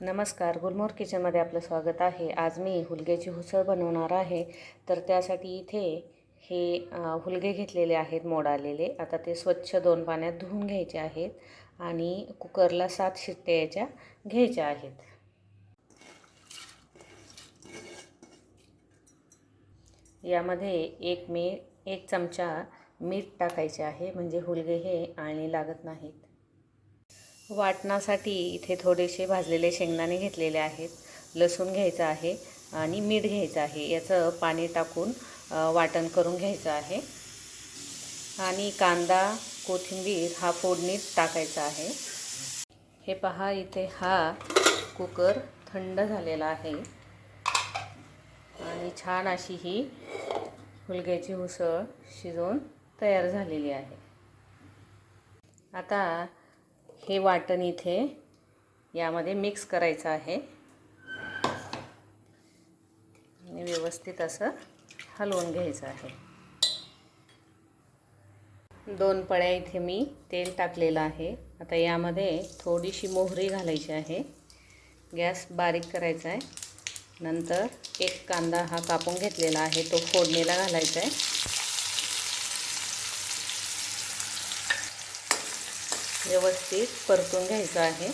नमस्कार गुलमोर किचनमध्ये आपलं स्वागत आहे. आज मी हुलग्याची हुसळ बनवणार आहे. तर त्यासाठी इथे हे हुलगे घेतलेले आहेत मोड आलेले. आता ते स्वच्छ दोन पाण्यात धुवून घ्यायचे आहेत आणि कुकरला सात शिट्ट्या याच्या घ्यायच्या आहेत. यामध्ये एक मी एक चमचा मीठ टाकायचे आहे म्हणजे हुलगे हे आळणी लागत नाहीत. वाटणासाठी इथे थोडेसे भाजलेले शेंगदाणे घेतलेले आहेत. लसूण घ्यायचं आहे आणि मीठ घ्यायचं आहे. याचं पाणी टाकून वाटण करून घ्यायचं आहे. आणि कांदा कोथिंबीर हा फोडणीत टाकायचा आहे. हे पहा इथे हा कुकर थंड झालेला आहे. आणि छान अशी ही हुलग्याची उसळ शिजवून तयार झालेली आहे. आता हे वाटण इथे यामध्ये मिक्स करायचं आहे. आणि व्यवस्थित असं हलवून घ्यायचं आहे. दोन पळ्या इथे मी तेल टाकलेलं आहे. आता यामध्ये थोडीशी मोहरी घालायची आहे. गॅस बारीक करायचा आहे. नंतर एक कांदा हा कापून घेतलेला आहे. तो फोडणीला घालायचा आहे. व्यवस्थित परतून घ्यायचं आहे.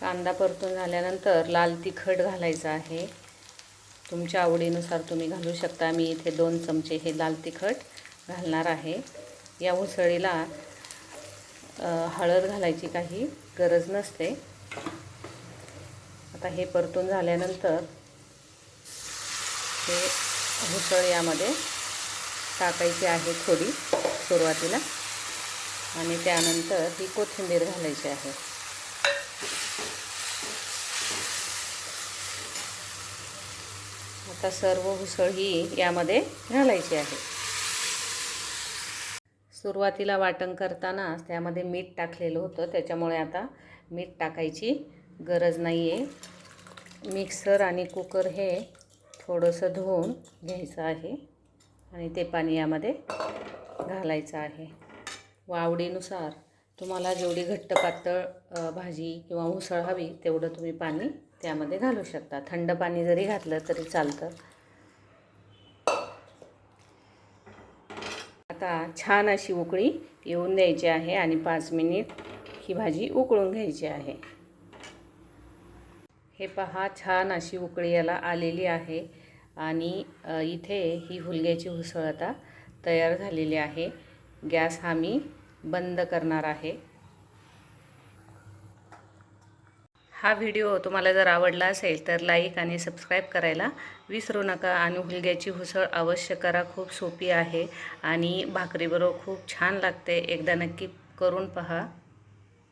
कांदा परतून झाल्यानंतर लाल तिखट घालायचं आहे. तुमच्या आवडीनुसार तुम्ही घालू शकता. मी इथे दोन चमचे हे लाल तिखट घालणार आहे. या उसळीला हळद घालायची काही गरज नसते. आता हे परतून झाल्यानंतर हे उसळ यामध्ये टाकायची आहे थोडी सुरुवातीला. आणि त्यानंतर ही कोथिंबीर घालायची आहे. आता सर्व उसळ ही यामध्ये घालायची आहे. सुरुवातीला वाटण करतानाच त्यामध्ये मीठ टाकलेलं होतं. त्याच्यामुळे आता मीठ टाकायची गरज नाही आहे मिक्सर आणि कुकर हे थोडंसं धुवून घ्यायचं आहे. आणि ते पाणी यामध्ये घालायचं आहे. व आवडीनुसार तुम्हाला जेवढी घट्ट पातळ भाजी किंवा उसळ हवी तेवढं तुम्ही पाणी त्यामध्ये घालू शकता. थंड पाणी जरी घातलं तरी चालतं. आता छान अशी उकळी येऊन द्यायची आहे आणि पाच मिनिट ही भाजी उकळून घ्यायची आहे. हे पहा छान अशी उकळी याला आलेली आहे. आणि इथे ही हुलग्याची उसळ आता तयार झालेली आहे. गॅस हा मी बंद करणार आहे. हा व्हिडिओ तुम्हाला जर आवडला असेल तर लाईक आणि सबस्क्राईब करायला विसरू नका आणि हुलग्याची उसळ अवश्य करा. खूप सोपी आहे आणि भाकरीबरोबर खूप छान लागते. एकदा नक्की करून पहा.